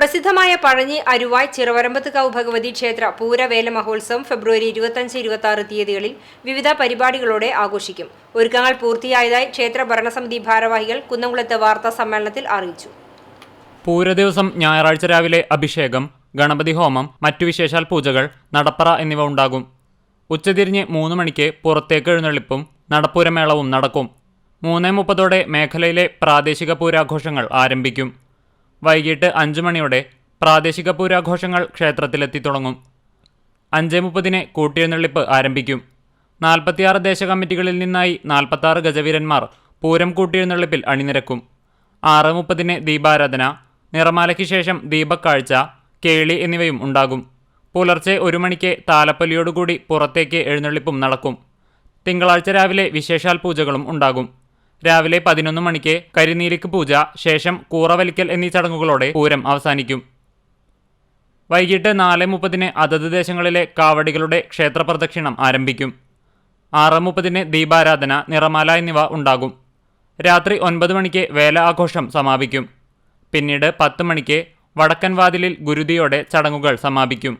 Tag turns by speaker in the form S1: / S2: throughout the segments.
S1: പ്രസിദ്ധമായ പഴഞ്ഞി അരുവായ് ചിറവരമ്പത്തുകാവ് ഭഗവതി ക്ഷേത്ര പൂരവേല മഹോത്സവം ഫെബ്രുവരി ഇരുപത്തഞ്ച് ഇരുപത്തി ആറ് തീയതികളിൽ വിവിധ പരിപാടികളോടെ ആഘോഷിക്കും. ഒരുക്കങ്ങൾ പൂർത്തിയായതായി ക്ഷേത്ര ഭരണസമിതി ഭാരവാഹികൾ കുന്നംകുളത്ത് വാർത്താ സമ്മേളനത്തിൽ അറിയിച്ചു.
S2: പൂരദിവസം ഞായറാഴ്ച രാവിലെ അഭിഷേകം ഗണപതി ഹോമം മറ്റു വിശേഷാൽ പൂജകൾ നടപ്പറ എന്നിവ ഉണ്ടാകും. ഉച്ചതിരിഞ്ഞ് മൂന്ന് മണിക്ക് പുറത്തേക്ക് എഴുന്നള്ളിപ്പും നടപ്പൂരമേളവും നടക്കും. മൂന്നേ മുപ്പതോടെ മേഖലയിലെ പ്രാദേശിക പൂരാഘോഷങ്ങൾ ആരംഭിക്കും. വൈകിട്ട് അഞ്ചു മണിയോടെ പ്രാദേശിക പൂരാഘോഷങ്ങൾ ക്ഷേത്രത്തിലെത്തി തുടങ്ങും. അഞ്ച് മുപ്പതിന് കൂട്ടിയെഴുന്നള്ളിപ്പ് ആരംഭിക്കും. നാൽപ്പത്തിയാറ് ദേശകമ്മിറ്റികളിൽ നിന്നായി നാൽപ്പത്താറ് ഗജവീരന്മാർ പൂരം കൂട്ടിയെഴുന്നള്ളിപ്പിൽ അണിനിരക്കും. ആറ് മുപ്പതിന് ദീപാരാധന നിറമാലയ്ക്ക് ശേഷം ദീപക്കാഴ്ച കേളി എന്നിവയും ഉണ്ടാകും. പുലർച്ചെ ഒരു മണിക്ക് താലപ്പൊലിയോടുകൂടി പുറത്തേക്ക് എഴുന്നള്ളിപ്പും നടക്കും. തിങ്കളാഴ്ച രാവിലെ വിശേഷാൽ പൂജകളും ഉണ്ടാകും. രാവിലെ പതിനൊന്ന് മണിക്ക് കരിനീലിക്ക് പൂജ ശേഷം കൂറവലിക്കൽ എന്നീ ചടങ്ങുകളോടെ പൂരം അവസാനിക്കും. വൈകിട്ട് നാല് മുപ്പതിന് അതത് ദേശങ്ങളിലെ കാവടികളുടെ ക്ഷേത്രപ്രദക്ഷിണം ആരംഭിക്കും. ആറ് മുപ്പതിന് ദീപാരാധന നിറമാല എന്നിവ ഉണ്ടാകും. രാത്രി ഒൻപത് മണിക്ക് വേല ആഘോഷം സമാപിക്കും. പിന്നീട് പത്ത് മണിക്ക് വടക്കൻ വാതിലിൽ ഗുരുതിയോടെ ചടങ്ങുകൾ സമാപിക്കും.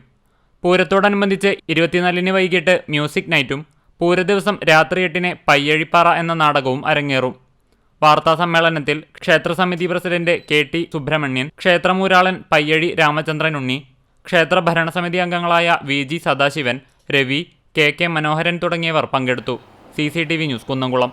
S2: പൂരത്തോടനുബന്ധിച്ച് ഇരുപത്തിനാലിന് വൈകിട്ട് മ്യൂസിക് നൈറ്റും പൂരദിവസം രാത്രി എട്ടിന് പയ്യഴിപ്പാറ എന്ന നാടകവും അരങ്ങേറും. വാർത്താ സമ്മേളനത്തിൽ ക്ഷേത്രസമിതി പ്രസിഡന്റ് കെ ടി സുബ്രഹ്മണ്യൻ ക്ഷേത്രമൂരാളൻ പയ്യഴി രാമചന്ദ്രൻ ഉണ്ണി ക്ഷേത്ര ഭരണസമിതി അംഗങ്ങളായ V G Sadasivan Ravi K K Manoharan തുടങ്ങിയവർ പങ്കെടുത്തു. C news Kunnamkulam.